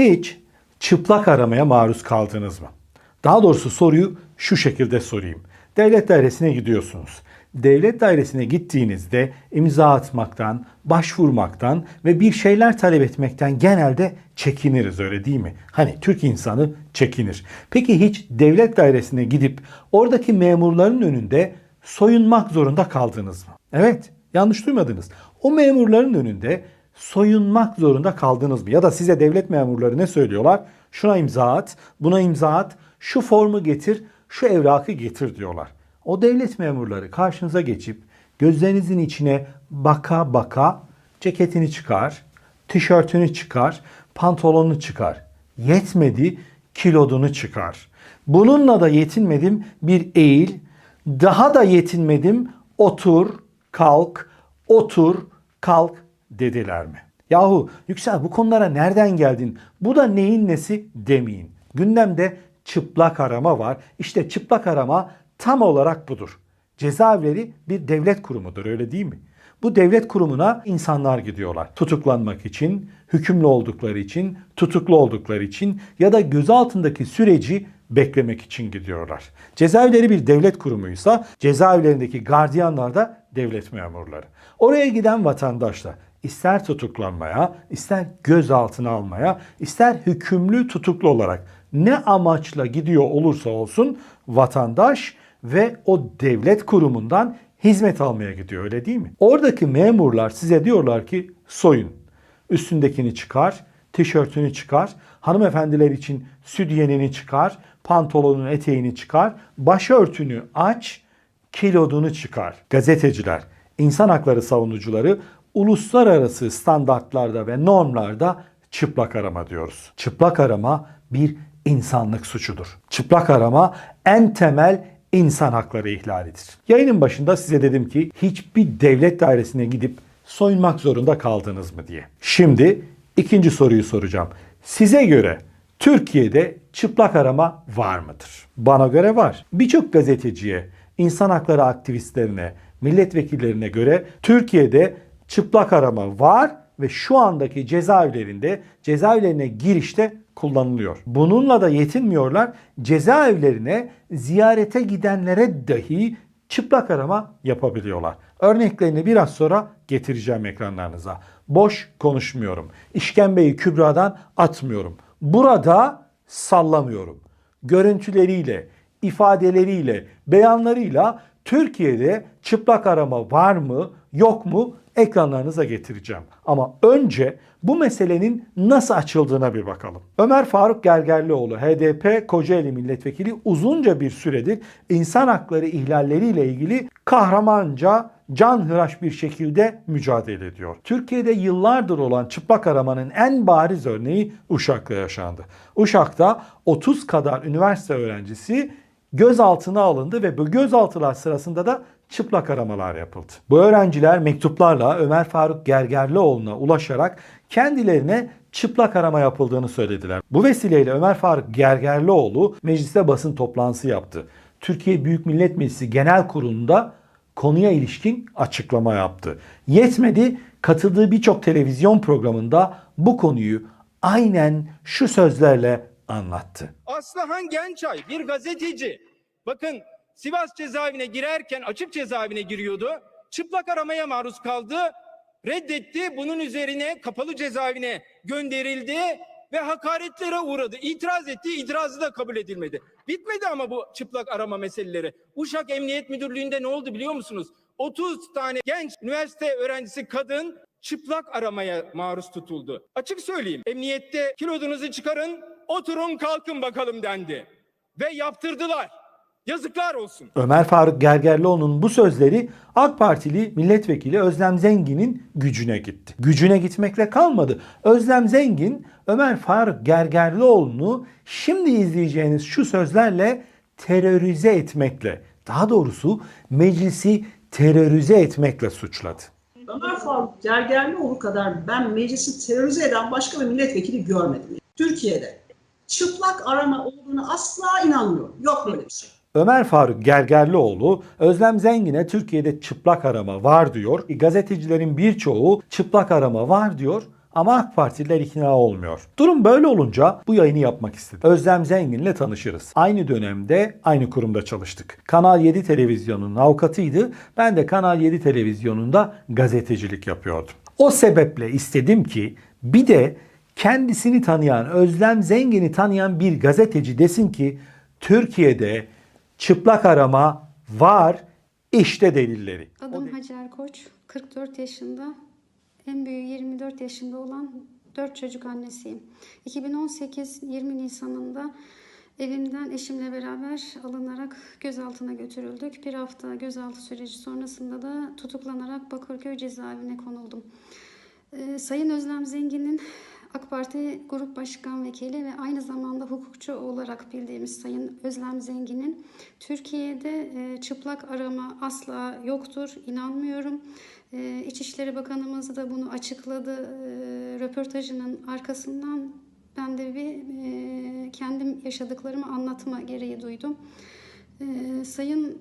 Hiç çıplak aramaya maruz kaldınız mı? Daha doğrusu soruyu şu şekilde sorayım. Devlet dairesine gidiyorsunuz. Devlet dairesine gittiğinizde imza atmaktan, başvurmaktan ve bir şeyler talep etmekten genelde çekiniriz öyle değil mi? Hani Türk insanı çekinir. Peki hiç devlet dairesine gidip oradaki memurların önünde soyunmak zorunda kaldınız mı? Evet, yanlış duymadınız. O memurların önünde soyunmak zorunda kaldınız mı? Ya da size devlet memurları ne söylüyorlar? Şuna imza at, buna imza at, şu formu getir, şu evrakı getir diyorlar. O devlet memurları karşınıza geçip gözlerinizin içine baka baka ceketini çıkar, tişörtünü çıkar, pantolonunu çıkar. Yetmedi kilodunu çıkar. Bununla da yetinmedim bir eğil, daha da yetinmedim otur, kalk, otur, kalk dediler mi? Yahu Yüksel bu konulara nereden geldin? Bu da neyin nesi demeyin. Gündemde çıplak arama var. İşte çıplak arama tam olarak budur. Cezaevleri bir devlet kurumudur öyle değil mi? Bu devlet kurumuna insanlar gidiyorlar. Tutuklanmak için, hükümlü oldukları için, tutuklu oldukları için ya da gözaltındaki süreci beklemek için gidiyorlar. Cezaevleri bir devlet kurumuysa cezaevlerindeki gardiyanlar da devlet memurları. Oraya giden vatandaşlar ister tutuklanmaya, ister gözaltına almaya, ister hükümlü tutuklu olarak ne amaçla gidiyor olursa olsun vatandaş ve o devlet kurumundan hizmet almaya gidiyor öyle değil mi? Oradaki memurlar size diyorlar ki soyun. Üstündekini çıkar, tişörtünü çıkar, hanımefendiler için südyenini çıkar, pantolonun eteğini çıkar, başörtünü aç, kilodunu çıkar. Gazeteciler, insan hakları savunucuları uluslararası standartlarda ve normlarda çıplak arama diyoruz. Çıplak arama bir insanlık suçudur. Çıplak arama en temel insan hakları ihlalidir. Yayının başında size dedim ki hiçbir devlet dairesine gidip soyunmak zorunda kaldınız mı diye. Şimdi ikinci soruyu soracağım. Size göre Türkiye'de çıplak arama var mıdır? Bana göre var. Birçok gazeteciye, insan hakları aktivistlerine, milletvekillerine göre Türkiye'de çıplak arama var ve şu andaki cezaevlerinde cezaevlerine girişte kullanılıyor. Bununla da yetinmiyorlar. Cezaevlerine ziyarete gidenlere dahi çıplak arama yapabiliyorlar. Örneklerini biraz sonra getireceğim ekranlarınıza. Boş konuşmuyorum. İşkembeyi kübradan atmıyorum. Burada sallamıyorum. Görüntüleriyle, ifadeleriyle, beyanlarıyla Türkiye'de çıplak arama var mı, yok mu ekranlarınıza getireceğim. Ama önce bu meselenin nasıl açıldığına bir bakalım. Ömer Faruk Gergerlioğlu HDP Kocaeli Milletvekili uzunca bir süredir insan hakları ihlalleriyle ilgili kahramanca canhıraş bir şekilde mücadele ediyor. Türkiye'de yıllardır olan çıplak aramanın en bariz örneği Uşak'ta yaşandı. Uşak'ta 30 kadar üniversite öğrencisi gözaltına alındı ve bu gözaltılar sırasında da çıplak aramalar yapıldı. Bu öğrenciler mektuplarla Ömer Faruk Gergerlioğlu'na ulaşarak kendilerine çıplak arama yapıldığını söylediler. Bu vesileyle Ömer Faruk Gergerlioğlu mecliste basın toplantısı yaptı. Türkiye Büyük Millet Meclisi Genel Kurulu'nda konuya ilişkin açıklama yaptı. Yetmedi, katıldığı birçok televizyon programında bu konuyu aynen şu sözlerle anlattı. Aslıhan Gençay bir gazeteci. Bakın Sivas cezaevine girerken açık cezaevine giriyordu. Çıplak aramaya maruz kaldı. Reddetti. Bunun üzerine kapalı cezaevine gönderildi ve hakaretlere uğradı. İtiraz etti. itirazı da kabul edilmedi. Bitmedi ama bu çıplak arama meseleleri. Uşak Emniyet Müdürlüğü'nde ne oldu biliyor musunuz? 30 tane genç üniversite öğrencisi kadın çıplak aramaya maruz tutuldu. Açık söyleyeyim. Emniyette kilodunuzu çıkarın, oturun kalkın bakalım dendi. Ve yaptırdılar. Yazıklar olsun. Ömer Faruk Gergerlioğlu'nun bu sözleri AK Partili milletvekili Özlem Zengin'in gücüne gitti. Gücüne gitmekle kalmadı. Özlem Zengin Ömer Faruk Gergerlioğlu'nu şimdi izleyeceğiniz şu sözlerle terörize etmekle, daha doğrusu meclisi terörize etmekle suçladı. Ömer Faruk Gergerlioğlu kadar ben meclisi terörize eden başka bir milletvekili görmedim. Türkiye'de çıplak arama olduğunu asla inanmıyorum. Yok böyle bir şey. Ömer Faruk Gergerlioğlu Özlem Zengin'e Türkiye'de çıplak arama var diyor. Gazetecilerin birçoğu çıplak arama var diyor. Ama AK Partililer ikna olmuyor. Durum böyle olunca bu yayını yapmak istedim. Özlem Zengin'le tanışırız. Aynı dönemde aynı kurumda çalıştık. Kanal 7 televizyonunun avukatıydı. Ben de Kanal 7 televizyonunda gazetecilik yapıyordum. O sebeple istedim ki bir de kendisini tanıyan, Özlem Zengin'i tanıyan bir gazeteci desin ki Türkiye'de çıplak arama var, işte delilleri. Adım Hacer Koç, 44 yaşında, en büyüğü 24 yaşında olan 4 çocuk annesiyim. 2018 20 Nisan'ında evimden eşimle beraber alınarak gözaltına götürüldük. Bir hafta gözaltı süreci sonrasında da tutuklanarak Bakırköy cezaevine konuldum. Ee, Sayın Özlem Zengin'in AK Parti Grup Başkan Vekili ve aynı zamanda hukukçu olarak bildiğimiz Sayın Özlem Zengin'in Türkiye'de e, çıplak arama asla yoktur, inanmıyorum. E, İçişleri Bakanımız da bunu açıkladı. E, röportajının arkasından ben de bir kendim yaşadıklarımı anlatma gereği duydum. Sayın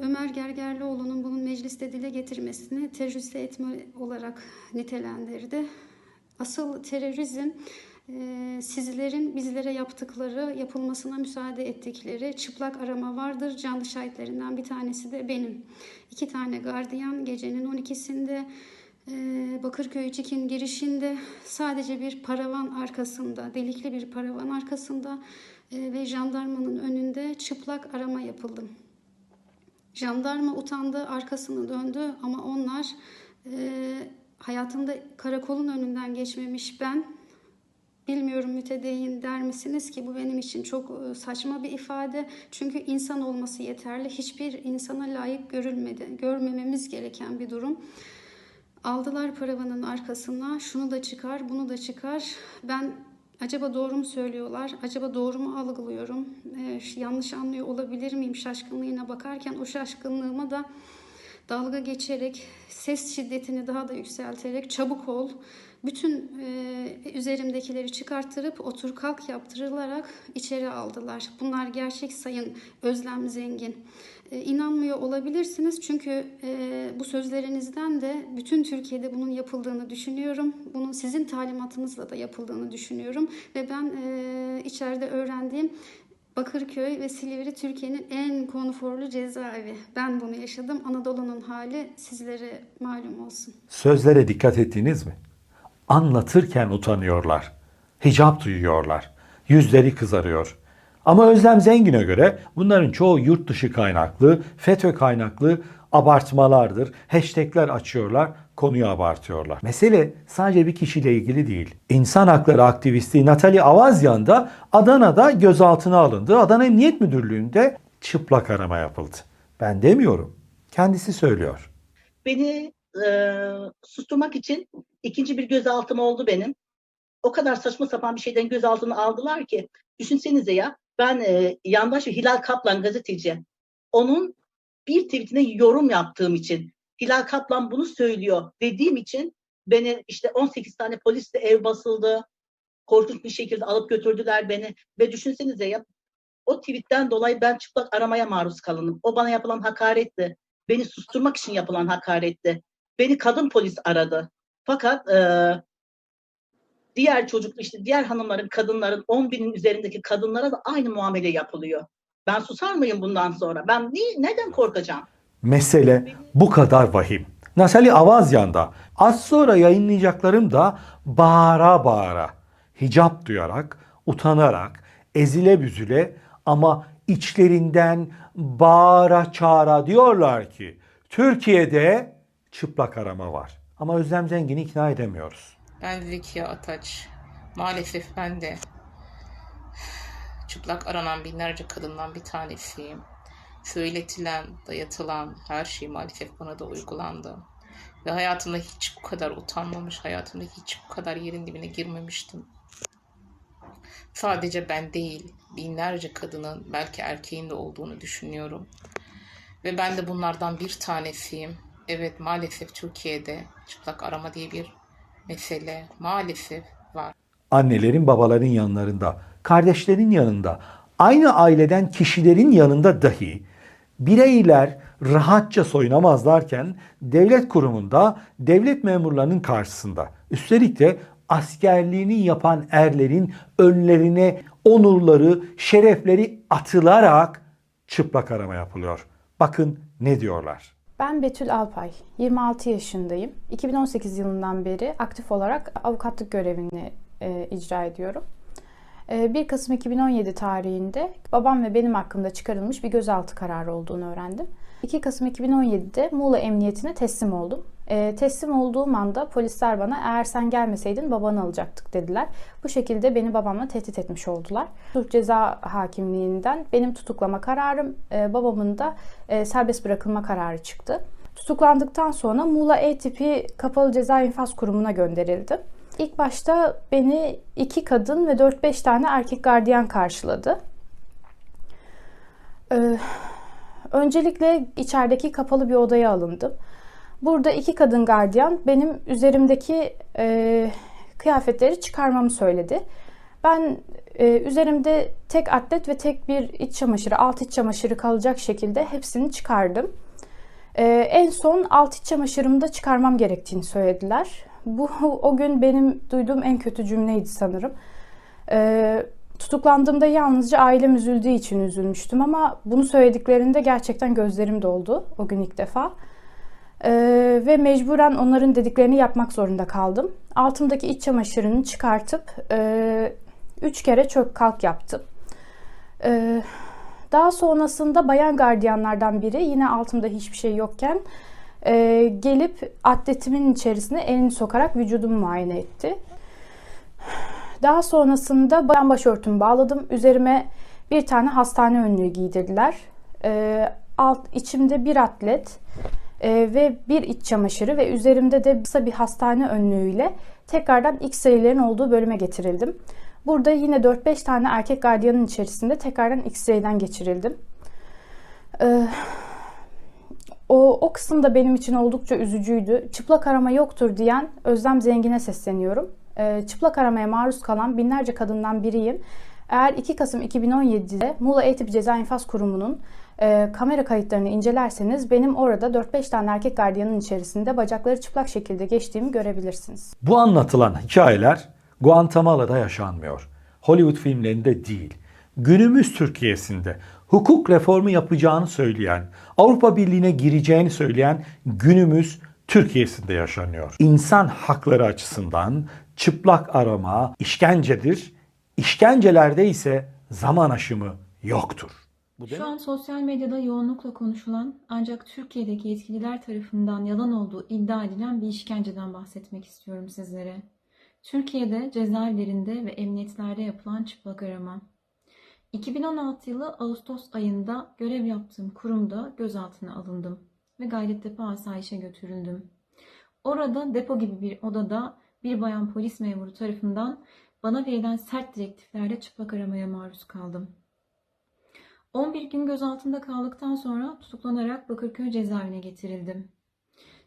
Ömer Gergerlioğlu'nun bunun mecliste dile getirmesini terörize etme olarak nitelendirdi. Asıl terörizm e, sizlerin bizlere yaptıkları, yapılmasına müsaade ettikleri çıplak arama vardır. Canlı şahitlerinden bir tanesi de benim. İki tane gardiyan gecenin 12'sinde e, Bakırköy Çikin girişinde sadece bir paravan arkasında, delikli bir paravan arkasında e, ve jandarmanın önünde çıplak arama yapıldım. Jandarma utandı, arkasını döndü ama onlar hayatında karakolun önünden geçmemiş ben. Bilmiyorum mütedeyyin der misiniz ki bu benim için çok e, saçma bir ifade. Çünkü insan olması yeterli. Hiçbir insana layık görülmedi. Görmememiz gereken bir durum. Aldılar paravanın arkasına. Şunu da çıkar, bunu da çıkar. Ben acaba doğru mu söylüyorlar? Acaba doğru mu algılıyorum? Ee, yanlış anlıyor olabilir miyim şaşkınlığına bakarken o şaşkınlığıma da dalga geçerek, ses şiddetini daha da yükselterek çabuk ol. Bütün e, üzerimdekileri çıkarttırıp otur kalk yaptırılarak içeri aldılar. Bunlar gerçek sayın Özlem Zengin. E, inanmıyor olabilirsiniz çünkü e, bu sözlerinizden de bütün Türkiye'de bunun yapıldığını düşünüyorum. Bunun sizin talimatınızla da yapıldığını düşünüyorum. Ve ben e, içeride öğrendiğim Bakırköy ve Silivri Türkiye'nin en konforlu cezaevi. Ben bunu yaşadım. Anadolu'nun hali sizlere malum olsun. Sözlere dikkat ettiniz mi? Anlatırken utanıyorlar. Hicap duyuyorlar. Yüzleri kızarıyor. Ama Özlem Zengin'e göre bunların çoğu yurt dışı kaynaklı, FETÖ kaynaklı abartmalardır. Hashtagler açıyorlar, konuyu abartıyorlar. Mesele sadece bir kişiyle ilgili değil. İnsan hakları aktivisti Natalie Avazyan da Adana'da gözaltına alındı. Adana Emniyet Müdürlüğü'nde çıplak arama yapıldı. Ben demiyorum. Kendisi söylüyor. beni e, susturmak için ikinci bir gözaltım oldu benim. O kadar saçma sapan bir şeyden gözaltına aldılar ki düşünsenize ya ben e, yandaş Hilal Kaplan gazeteci onun bir tweetine yorum yaptığım için Hilal Kaplan bunu söylüyor dediğim için beni işte 18 tane polisle ev basıldı. Korkunç bir şekilde alıp götürdüler beni ve düşünsenize ya o tweetten dolayı ben çıplak aramaya maruz kalındım. O bana yapılan hakaretti. Beni susturmak için yapılan hakaretti. Beni kadın polis aradı. Fakat e, diğer çocuk işte diğer hanımların, kadınların 10 binin üzerindeki kadınlara da aynı muamele yapılıyor. Ben susar mıyım bundan sonra? Ben ni- neden korkacağım? Mesele bu kadar vahim. Natalie Avazyan da az sonra yayınlayacaklarım da bağıra bağıra, hicap duyarak, utanarak, ezile büzüle ama içlerinden bağıra çağıra diyorlar ki Türkiye'de çıplak arama var. Ama Özlem Zengin'i ikna edemiyoruz. Ben Zekiye Ataç. Maalesef ben de çıplak aranan binlerce kadından bir tanesiyim. Söyletilen, dayatılan her şey maalesef bana da uygulandı. Ve hayatımda hiç bu kadar utanmamış, hayatımda hiç bu kadar yerin dibine girmemiştim. Sadece ben değil, binlerce kadının, belki erkeğin de olduğunu düşünüyorum. Ve ben de bunlardan bir tanesiyim. Evet maalesef Türkiye'de çıplak arama diye bir mesele maalesef var. annelerin babaların yanlarında, kardeşlerin yanında, aynı aileden kişilerin yanında dahi bireyler rahatça soyunamazlarken devlet kurumunda, devlet memurlarının karşısında, üstelik de askerliğini yapan erlerin önlerine onurları, şerefleri atılarak çıplak arama yapılıyor. Bakın ne diyorlar. Ben Betül Alpay, 26 yaşındayım. 2018 yılından beri aktif olarak avukatlık görevini e, icra ediyorum. E, 1 Kasım 2017 tarihinde babam ve benim hakkımda çıkarılmış bir gözaltı kararı olduğunu öğrendim. 2 Kasım 2017'de Muğla Emniyetine teslim oldum. E, teslim olduğum anda polisler bana eğer sen gelmeseydin babanı alacaktık dediler. Bu şekilde beni babamla tehdit etmiş oldular. Sulh Ceza Hakimliğinden benim tutuklama kararım, e, babamın da e, serbest bırakılma kararı çıktı. Tutuklandıktan sonra Muğla E tipi Kapalı Ceza İnfaz Kurumu'na gönderildim. İlk başta beni iki kadın ve 4-5 tane erkek gardiyan karşıladı. Ee, öncelikle içerideki kapalı bir odaya alındım. Burada iki kadın gardiyan benim üzerimdeki e, kıyafetleri çıkarmamı söyledi. Ben e, üzerimde tek atlet ve tek bir iç çamaşırı, alt iç çamaşırı kalacak şekilde hepsini çıkardım. E, en son alt iç çamaşırımı da çıkarmam gerektiğini söylediler. Bu o gün benim duyduğum en kötü cümleydi sanırım. E, tutuklandığımda yalnızca ailem üzüldüğü için üzülmüştüm ama bunu söylediklerinde gerçekten gözlerim doldu o gün ilk defa. Ee, ve mecburen onların dediklerini yapmak zorunda kaldım. Altımdaki iç çamaşırını çıkartıp e, üç kere çök kalk yaptım. Ee, daha sonrasında bayan gardiyanlardan biri yine altımda hiçbir şey yokken e, gelip atletimin içerisine elini sokarak vücudumu muayene etti. Daha sonrasında bayan başörtümü bağladım. Üzerime bir tane hastane önlüğü giydirdiler. Ee, alt içimde bir atlet e, ve bir iç çamaşırı ve üzerimde de kısa bir hastane önlüğüyle tekrardan X-ray'lerin olduğu bölüme getirildim. Burada yine 4-5 tane erkek gardiyanın içerisinde tekrardan X-ray'den geçirildim. Ee, o, o kısım da benim için oldukça üzücüydü. Çıplak arama yoktur diyen Özlem Zengin'e sesleniyorum. Ee, çıplak aramaya maruz kalan binlerce kadından biriyim. Eğer 2 Kasım 2017'de Muğla Eğitim Ceza İnfaz Kurumu'nun e, kamera kayıtlarını incelerseniz benim orada 4-5 tane erkek gardiyanın içerisinde bacakları çıplak şekilde geçtiğimi görebilirsiniz. Bu anlatılan hikayeler Guantanama'da yaşanmıyor. Hollywood filmlerinde değil. Günümüz Türkiye'sinde hukuk reformu yapacağını söyleyen, Avrupa Birliği'ne gireceğini söyleyen günümüz Türkiye'sinde yaşanıyor. İnsan hakları açısından çıplak arama işkencedir. İşkencelerde ise zaman aşımı yoktur. Bu Şu an sosyal medyada yoğunlukla konuşulan ancak Türkiye'deki yetkililer tarafından yalan olduğu iddia edilen bir işkenceden bahsetmek istiyorum sizlere. Türkiye'de cezaevlerinde ve emniyetlerde yapılan çıplak arama. 2016 yılı Ağustos ayında görev yaptığım kurumda gözaltına alındım ve Gayrettepe Asayiş'e götürüldüm. Orada depo gibi bir odada bir bayan polis memuru tarafından bana verilen sert direktiflerle çıplak aramaya maruz kaldım. 11 gün gözaltında kaldıktan sonra tutuklanarak Bakırköy cezaevine getirildim.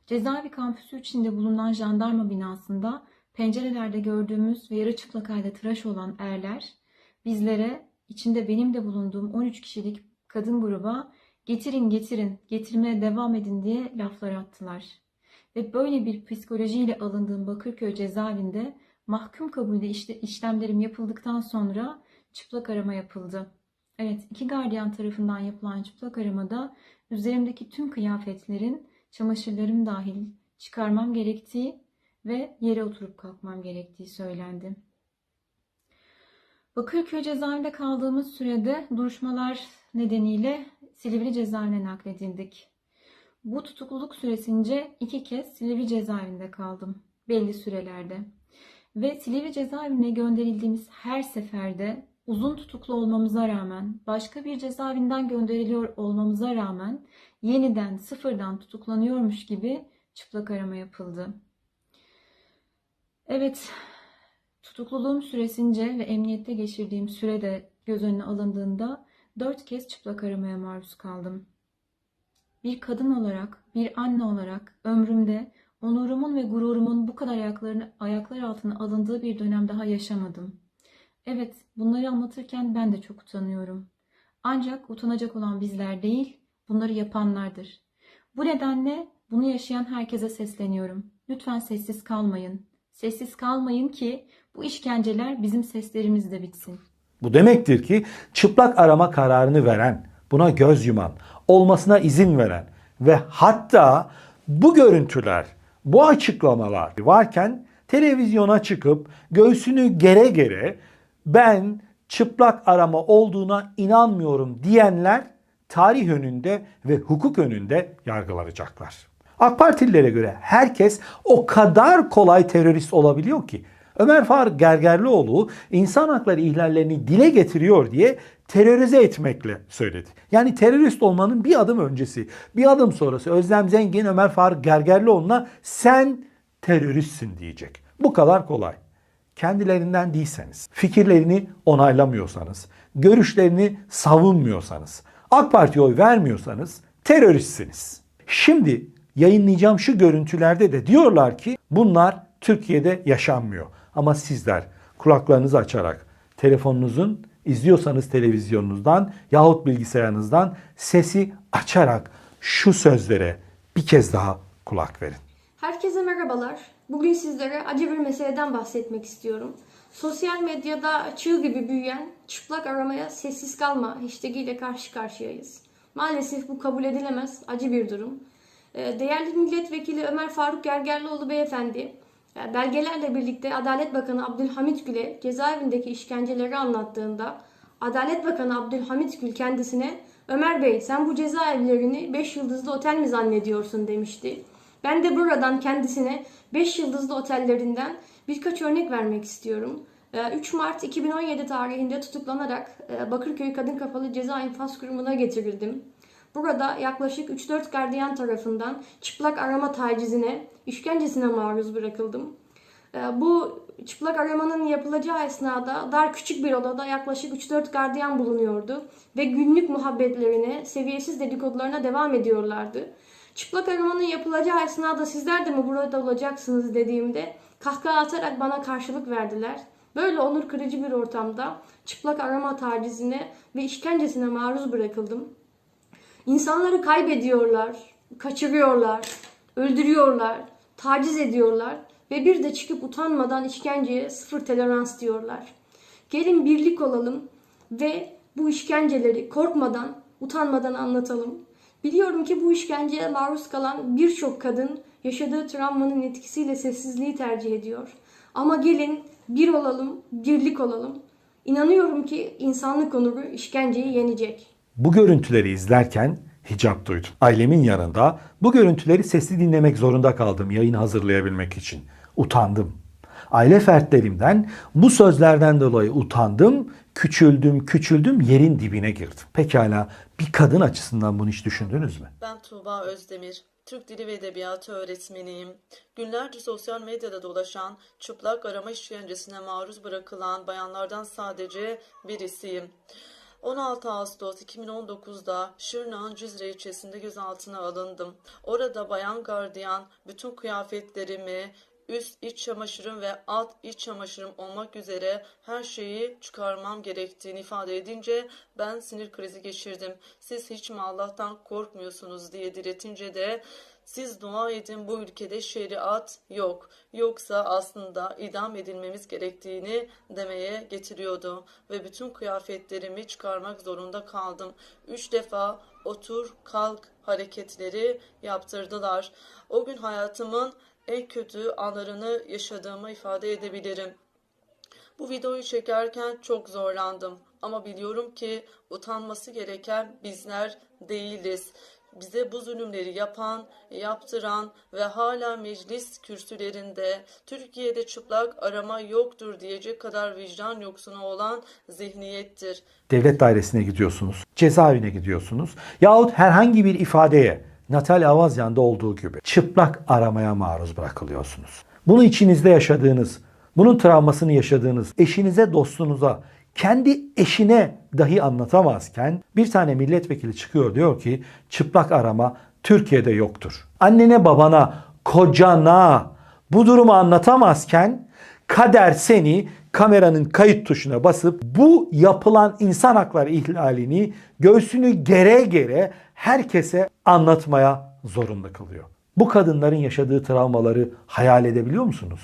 Cezaevi kampüsü içinde bulunan jandarma binasında pencerelerde gördüğümüz ve yarı çıplak halde tıraş olan erler bizlere içinde benim de bulunduğum 13 kişilik kadın gruba getirin getirin getirmeye devam edin diye laflar attılar. Ve böyle bir psikolojiyle alındığım Bakırköy cezaevinde mahkum kabulde işlemlerim yapıldıktan sonra çıplak arama yapıldı. Evet, iki gardiyan tarafından yapılan çıplak aramada üzerimdeki tüm kıyafetlerin, çamaşırlarım dahil çıkarmam gerektiği ve yere oturup kalkmam gerektiği söylendi. Bakırköy cezaevinde kaldığımız sürede duruşmalar nedeniyle Silivri cezaevine nakledildik. Bu tutukluluk süresince iki kez Silivri cezaevinde kaldım belli sürelerde. Ve Silivri cezaevine gönderildiğimiz her seferde uzun tutuklu olmamıza rağmen, başka bir cezaevinden gönderiliyor olmamıza rağmen yeniden sıfırdan tutuklanıyormuş gibi çıplak arama yapıldı. Evet, tutukluluğum süresince ve emniyette geçirdiğim sürede göz önüne alındığında dört kez çıplak aramaya maruz kaldım. Bir kadın olarak, bir anne olarak ömrümde onurumun ve gururumun bu kadar ayaklarını, ayaklar altına alındığı bir dönem daha yaşamadım. Evet, bunları anlatırken ben de çok utanıyorum. Ancak utanacak olan bizler değil, bunları yapanlardır. Bu nedenle bunu yaşayan herkese sesleniyorum. Lütfen sessiz kalmayın. Sessiz kalmayın ki bu işkenceler bizim seslerimizle bitsin. Bu demektir ki çıplak arama kararını veren, buna göz yuman, olmasına izin veren ve hatta bu görüntüler, bu açıklamalar varken televizyona çıkıp göğsünü gere gere ben çıplak arama olduğuna inanmıyorum diyenler tarih önünde ve hukuk önünde yargılanacaklar. AK Partililere göre herkes o kadar kolay terörist olabiliyor ki Ömer Faruk Gergerlioğlu insan hakları ihlallerini dile getiriyor diye terörize etmekle söyledi. Yani terörist olmanın bir adım öncesi, bir adım sonrası Özlem Zengin Ömer Faruk Gergerlioğlu'na sen teröristsin diyecek. Bu kadar kolay. Kendilerinden değilseniz, fikirlerini onaylamıyorsanız, görüşlerini savunmuyorsanız, AK Parti'ye oy vermiyorsanız teröristsiniz. Şimdi yayınlayacağım şu görüntülerde de diyorlar ki bunlar Türkiye'de yaşanmıyor. Ama sizler kulaklarınızı açarak telefonunuzun izliyorsanız televizyonunuzdan yahut bilgisayarınızdan sesi açarak şu sözlere bir kez daha kulak verin. Herkese merhabalar. Bugün sizlere acı bir meseleden bahsetmek istiyorum. Sosyal medyada çığ gibi büyüyen çıplak aramaya sessiz kalma hashtag ile karşı karşıyayız. Maalesef bu kabul edilemez acı bir durum. Ee, Değerli milletvekili Ömer Faruk Gergerlioğlu beyefendi e, belgelerle birlikte Adalet Bakanı Abdülhamit Gül'e cezaevindeki işkenceleri anlattığında Adalet Bakanı Abdülhamit Gül kendisine Ömer Bey sen bu cezaevlerini 5 yıldızlı otel mi zannediyorsun demişti. Ben de buradan kendisine 5 yıldızlı otellerinden birkaç örnek vermek istiyorum. Ee, 3 Mart 2017 tarihinde tutuklanarak e, Bakırköy Kadın Kapalı Ceza İnfaz Kurumu'na getirildim. Burada yaklaşık 3-4 gardiyan tarafından çıplak arama tacizine, işkencesine maruz bırakıldım. Ee, Bu çıplak aramanın yapılacağı esnada dar küçük bir odada yaklaşık 3-4 gardiyan bulunuyordu ve günlük muhabbetlerine, seviyesiz dedikodularına devam ediyorlardı. Çıplak aramanın yapılacağı esnada sizler de mi burada olacaksınız dediğimde kahkaha atarak bana karşılık verdiler. Böyle onur kırıcı bir ortamda çıplak arama tacizine ve işkencesine maruz bırakıldım. İnsanları kaybediyorlar, kaçırıyorlar, öldürüyorlar, taciz ediyorlar ve bir de çıkıp utanmadan işkenceye sıfır tolerans diyorlar. Gelin birlik olalım ve bu işkenceleri korkmadan, utanmadan anlatalım. Biliyorum ki bu işkenceye maruz kalan birçok kadın yaşadığı travmanın etkisiyle sessizliği tercih ediyor. Ama gelin bir olalım, birlik olalım. İnanıyorum ki insanlık onuru işkenceyi yenecek. Bu görüntüleri izlerken hicap duydum. Ailemin yanında bu görüntüleri sesli dinlemek zorunda kaldım yayın hazırlayabilmek için. Utandım. Aile fertlerimden bu sözlerden dolayı utandım, küçüldüm, küçüldüm, yerin dibine girdim. Pekala bir kadın açısından bunu hiç düşündünüz mü? Ben Tuğba Özdemir. Türk Dili ve Edebiyatı öğretmeniyim. Günlerce sosyal medyada dolaşan çıplak arama işkencesine maruz bırakılan bayanlardan sadece birisiyim. 16 Ağustos 2019'da Şırnak'ın Cizre ilçesinde gözaltına alındım. Orada bayan gardiyan bütün kıyafetlerimi, üst iç çamaşırım ve alt iç çamaşırım olmak üzere her şeyi çıkarmam gerektiğini ifade edince ben sinir krizi geçirdim. Siz hiç mi Allah'tan korkmuyorsunuz diye diretince de siz dua edin bu ülkede şeriat yok. Yoksa aslında idam edilmemiz gerektiğini demeye getiriyordu. Ve bütün kıyafetlerimi çıkarmak zorunda kaldım. Üç defa otur kalk hareketleri yaptırdılar. O gün hayatımın en kötü anlarını yaşadığımı ifade edebilirim. Bu videoyu çekerken çok zorlandım ama biliyorum ki utanması gereken bizler değiliz. Bize bu zulümleri yapan, yaptıran ve hala meclis kürsülerinde Türkiye'de çıplak arama yoktur diyecek kadar vicdan yoksunu olan zihniyettir. Devlet dairesine gidiyorsunuz, cezaevine gidiyorsunuz yahut herhangi bir ifadeye Natalya Avazyan'da olduğu gibi çıplak aramaya maruz bırakılıyorsunuz. Bunu içinizde yaşadığınız, bunun travmasını yaşadığınız eşinize, dostunuza, kendi eşine dahi anlatamazken bir tane milletvekili çıkıyor diyor ki çıplak arama Türkiye'de yoktur. Annene, babana, kocana bu durumu anlatamazken kader seni kameranın kayıt tuşuna basıp bu yapılan insan hakları ihlalini göğsünü gere gere herkese anlatmaya zorunda kılıyor. Bu kadınların yaşadığı travmaları hayal edebiliyor musunuz?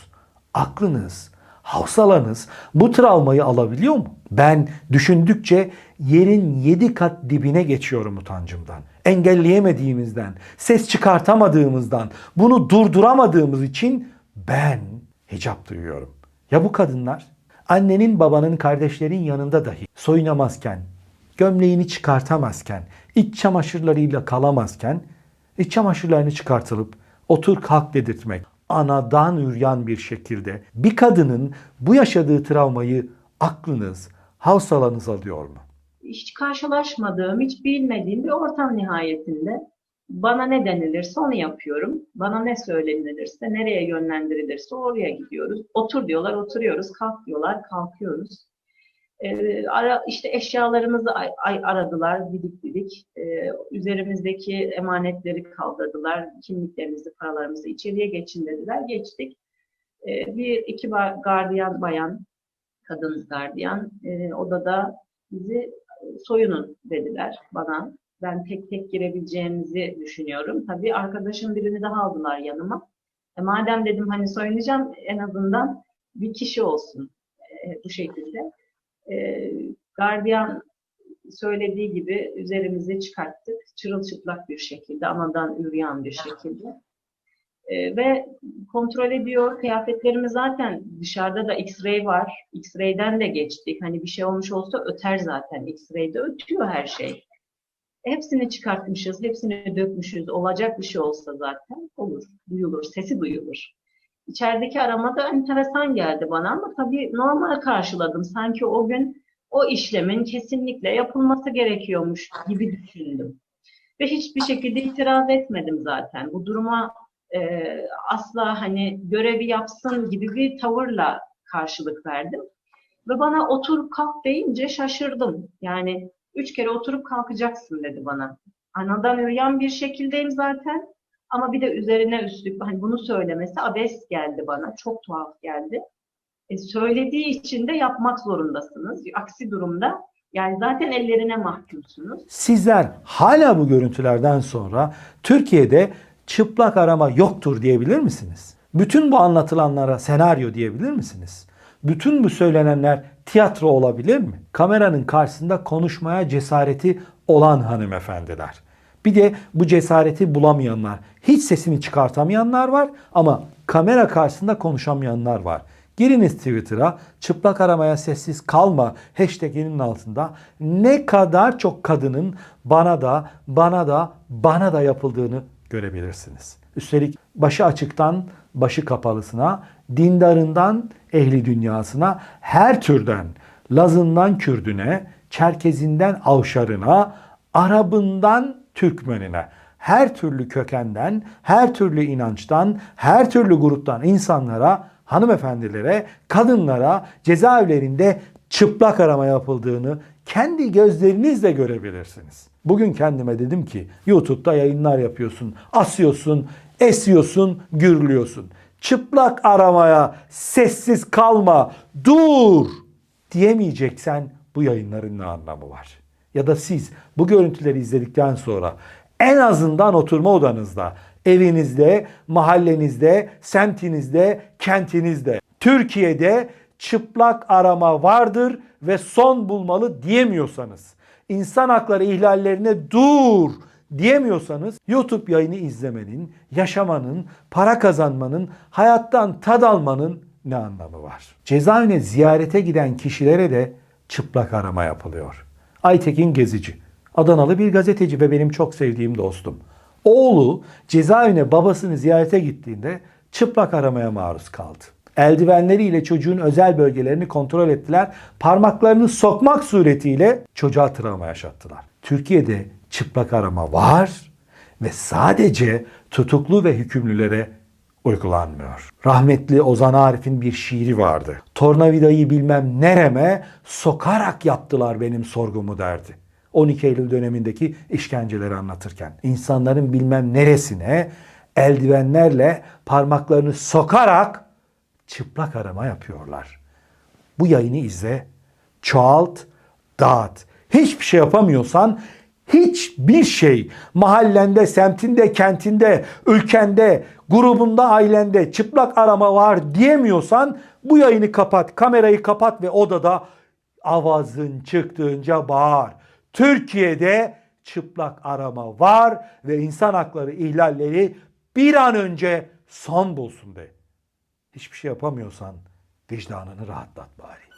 aklınız, hafsalanız bu travmayı alabiliyor mu? Ben düşündükçe yerin yedi kat dibine geçiyorum utancımdan. Engelleyemediğimizden, ses çıkartamadığımızdan, bunu durduramadığımız için ben hicap duyuyorum. Ya bu kadınlar? Annenin, babanın, kardeşlerin yanında dahi soyunamazken, gömleğini çıkartamazken, iç çamaşırlarıyla kalamazken, iç çamaşırlarını çıkartılıp otur kalk dedirtmek, anadan üryan bir şekilde bir kadının bu yaşadığı travmayı aklınız, havsalanız alıyor mu? hiç karşılaşmadığım, hiç bilmediğim bir ortam nihayetinde. Bana ne denilirse onu yapıyorum. Bana ne söylenilirse, nereye yönlendirilirse oraya gidiyoruz. Otur diyorlar, oturuyoruz. Kalk diyorlar, kalkıyoruz. Ee, ara, işte eşyalarımızı ay, ay- aradılar, didik didik. Ee, üzerimizdeki emanetleri kaldırdılar. Kimliklerimizi, paralarımızı içeriye geçin dediler. Geçtik. Ee, bir iki gardiyan bayan, kadın gardiyan e, odada bizi soyunun dediler bana. Ben tek tek girebileceğimizi düşünüyorum. Tabii arkadaşım birini daha aldılar yanıma. E madem dedim hani soyunacağım en azından bir kişi olsun e, bu şekilde. E, gardiyan söylediği gibi üzerimizi çıkarttık. Çırılçıplak bir şekilde, anadan üryan bir şekilde. E, ve kontrol ediyor. Kıyafetlerimiz zaten dışarıda da X-ray var. X-ray'den de geçtik. Hani bir şey olmuş olsa öter zaten. X-ray'de ötüyor her şey. Hepsini çıkartmışız, hepsini dökmüşüz. Olacak bir şey olsa zaten olur, duyulur, sesi duyulur. İçerideki arama da enteresan geldi bana ama tabii normal karşıladım. Sanki o gün o işlemin kesinlikle yapılması gerekiyormuş gibi düşündüm. Ve hiçbir şekilde itiraz etmedim zaten. Bu duruma e, asla hani görevi yapsın gibi bir tavırla karşılık verdim. Ve bana oturup kalk deyince şaşırdım. Yani üç kere oturup kalkacaksın dedi bana. Anadan üreyen bir şekildeyim zaten. Ama bir de üzerine üstlük hani bunu söylemesi abes geldi bana. Çok tuhaf geldi. E, söylediği için de yapmak zorundasınız. Aksi durumda yani zaten ellerine mahkumsunuz. Sizler hala bu görüntülerden sonra Türkiye'de çıplak arama yoktur diyebilir misiniz? Bütün bu anlatılanlara senaryo diyebilir misiniz? Bütün bu söylenenler tiyatro olabilir mi? Kameranın karşısında konuşmaya cesareti olan hanımefendiler. Bir de bu cesareti bulamayanlar, hiç sesini çıkartamayanlar var ama kamera karşısında konuşamayanlar var. Giriniz Twitter'a çıplak aramaya sessiz kalma hashtaginin altında ne kadar çok kadının bana da bana da bana da yapıldığını görebilirsiniz. Üstelik başı açıktan başı kapalısına, dindarından ehli dünyasına her türden Lazından Kürdüne, Çerkezinden Avşarına, Arabından Türkmenine her türlü kökenden, her türlü inançtan, her türlü gruptan insanlara, hanımefendilere, kadınlara cezaevlerinde çıplak arama yapıldığını kendi gözlerinizle görebilirsiniz. Bugün kendime dedim ki YouTube'da yayınlar yapıyorsun, asıyorsun, esiyorsun, gürlüyorsun. Çıplak aramaya sessiz kalma, dur diyemeyeceksen bu yayınların ne anlamı var? Ya da siz bu görüntüleri izledikten sonra en azından oturma odanızda, evinizde, mahallenizde, semtinizde, kentinizde, Türkiye'de çıplak arama vardır ve son bulmalı diyemiyorsanız, insan hakları ihlallerine dur diyemiyorsanız YouTube yayını izlemenin, yaşamanın, para kazanmanın, hayattan tad almanın ne anlamı var? Cezaevine ziyarete giden kişilere de çıplak arama yapılıyor. Aytekin Gezici, Adanalı bir gazeteci ve benim çok sevdiğim dostum. Oğlu cezaevine babasını ziyarete gittiğinde çıplak aramaya maruz kaldı. Eldivenleriyle çocuğun özel bölgelerini kontrol ettiler. Parmaklarını sokmak suretiyle çocuğa travma yaşattılar. Türkiye'de çıplak arama var ve sadece tutuklu ve hükümlülere uygulanmıyor. Rahmetli Ozan Arif'in bir şiiri vardı. Tornavidayı bilmem nereme sokarak yaptılar benim sorgumu derdi. 12 Eylül dönemindeki işkenceleri anlatırken. insanların bilmem neresine eldivenlerle parmaklarını sokarak çıplak arama yapıyorlar. Bu yayını izle, çoğalt, dağıt. Hiçbir şey yapamıyorsan hiçbir şey mahallende, semtinde, kentinde, ülkende, grubunda, ailende çıplak arama var diyemiyorsan bu yayını kapat, kamerayı kapat ve odada avazın çıktığınca bağır. Türkiye'de çıplak arama var ve insan hakları ihlalleri bir an önce son bulsun de. Hiçbir şey yapamıyorsan vicdanını rahatlat bari.